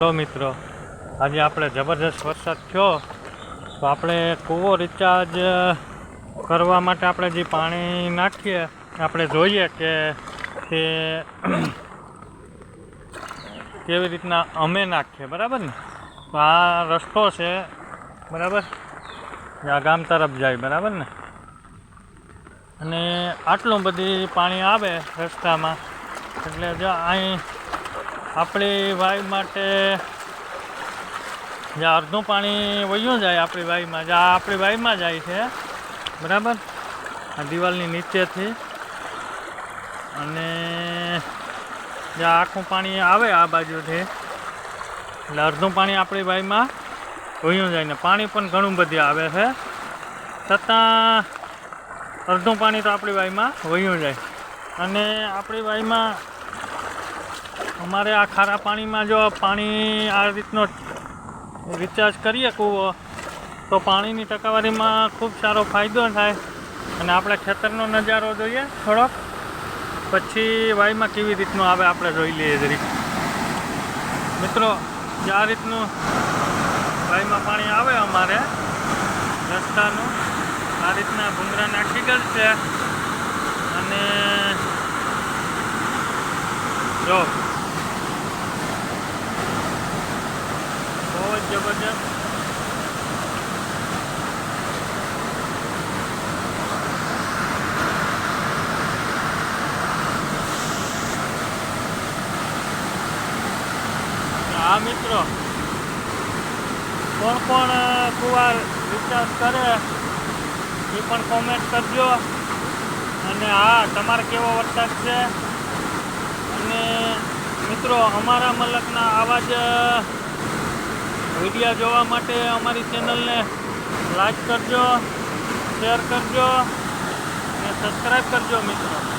Hello મિત્રો, આજે આપણે જબરજસ્ત વરસાદ થયો, તો આપણે કૂવો રિચાર્જ કરવા માટે આપણે જે પાણી નાખીએ, આપણે જોઈએ કે તે કેવી રીતના અમે નાખીએ, બરાબર ને? તો આ રસ્તો છે, બરાબર? આ ગામ તરફ જાય, બરાબર ને? અને આટલું બધી પાણી આવે રસ્તામાં, એટલે જો અહીં આપણી વાય માટે જે અડધું પાણી વયું જાય આપણી વાયમાં જે આપણી વાયમાં જાય છે, બરાબર? આ દિવાલની નીચેથી. અને જે આખું પાણી આવે આ બાજુથી, એટલે અડધું પાણી આપણી વાયમાં વયું જાય ને પાણી પણ ઘણું બધું આવે છે. છતાં અડધું પાણી તો આપણી વાયમાં વયું જાય. અને આપણી વાયમાં અમારે આ ખારા પાણીમાં જો પાણી આ રીતનો રિચાર્જ કરીએ કૂવો, તો પાણીની ટકાવારીમાં ખૂબ સારો ફાયદો થાય. અને આપણે ખેતરનો નજારો જોઈએ થોડોક. પછી વાયમાં કેવી રીતનું આવે આપણે જોઈ લઈએ જરીક મિત્રો, જે આ રીતનું વાયમાં પાણી આવે અમારે, રસ્તાનું, આ રીતના ભૂંગરા નાખી ગયેલ છે અને જો જ જબરજસ્ત હા કોણ કોણ કુવા રિચાર્જ કરે એ પણ કોમેન્ટ કરજો. અને હા, તમારે કેવો વરસાદ છે? અને મિત્રો અમારા મલકના આવા જ વીડિયો જોવા માટે અમારી ચેનલને લાઈક કરજો શેર કરજો અને સબસ્ક્રાઈબ કરજો મિત્રો.